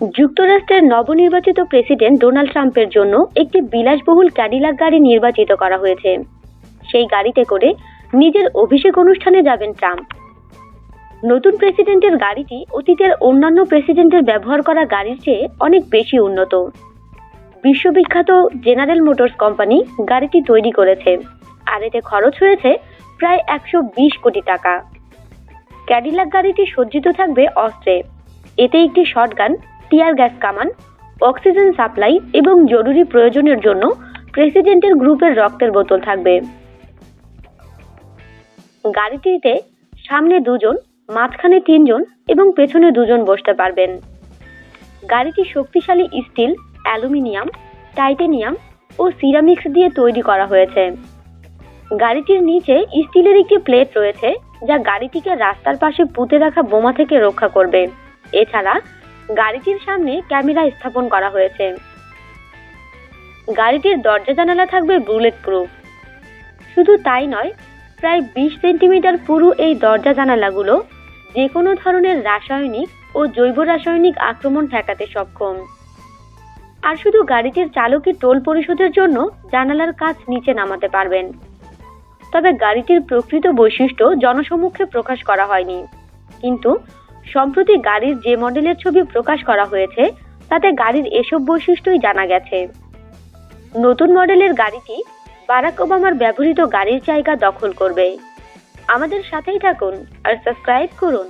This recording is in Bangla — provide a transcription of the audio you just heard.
যুক্তরাষ্ট্রের নবনির্বাচিত প্রেসিডেন্ট ডোনাল্ড ট্রাম্পের জন্য একটি বিলাসবহুল ক্যাডিলাক গাড়ি নির্বাচিত করা হয়েছে। সেই গাড়িতে করে নিজের অভিষেক অনুষ্ঠানে যাবেন ট্রাম্প। নতুন প্রেসিডেন্টের গাড়িটি অতীতের অন্যান্য প্রেসিডেন্টের ব্যবহার করা গাড়ির চেয়ে অনেক বেশি উন্নত। বিশ্ববিখ্যাত জেনারেল মোটরস কোম্পানি গাড়িটি তৈরি করেছে, আর এতে খরচ হয়েছে প্রায় একশো বিশ কোটি টাকা। ক্যাডিলাক গাড়িটি সজ্জিত থাকবে অস্ত্রে। এতে একটি শটগান টিয়ার গ্যাস কামান, অক্সিজেন সাপ্লাই এবং জরুরি প্রয়োজনের জন্য প্রেসিডেন্টের গ্রুপের রক্তের বোতল থাকবে। গাড়িটিতে সামনে দুজন, মাঝখানে তিনজন এবং পেছনে দুজন বসতে পারবেন। গাড়িটি শক্তিশালী স্টিল, অ্যালুমিনিয়াম, টাইটেনিয়াম ও সিরামিক্স দিয়ে তৈরি করা হয়েছে। গাড়িটির নিচে স্টিলের একটি প্লেট রয়েছে যা গাড়িটিকে রাস্তার পাশে পুঁতে রাখা বোমা থেকে রক্ষা করবে। এছাড়া গাড়িটির সামনে ক্যামেরা স্থাপন করা হয়েছে। গাড়িটির দরজা জানালা থাকবে বুলেট প্রুফ। শুধু তাই নয়, প্রায় বিশ সেন্টিমিটার পুরু এই দরজা জানালাগুলো যে কোনো ধরনের রাসায়নিক ও জৈব রাসায়নিক আক্রমণ ঠেকাতে সক্ষম। আর শুধু গাড়িটির চালকের টোল পরিশোধের জন্য জানালার কাজ নিচে নামাতে পারবেন। তবে গাড়িটির প্রকৃত বৈশিষ্ট্য জনসমক্ষে প্রকাশ করা হয়নি। কিন্তু সম্প্রতি গাড়ির যে মডেলের ছবি প্রকাশ করা হয়েছে, তাতে গাড়ির এসব বৈশিষ্ট্যই জানা গেছে। নতুন মডেলের গাড়িটি বারাক ওবামার ব্যবহৃত গাড়ির জায়গা দখল করবে। আমাদের সাথেই থাকুন আর সাবস্ক্রাইব করুন।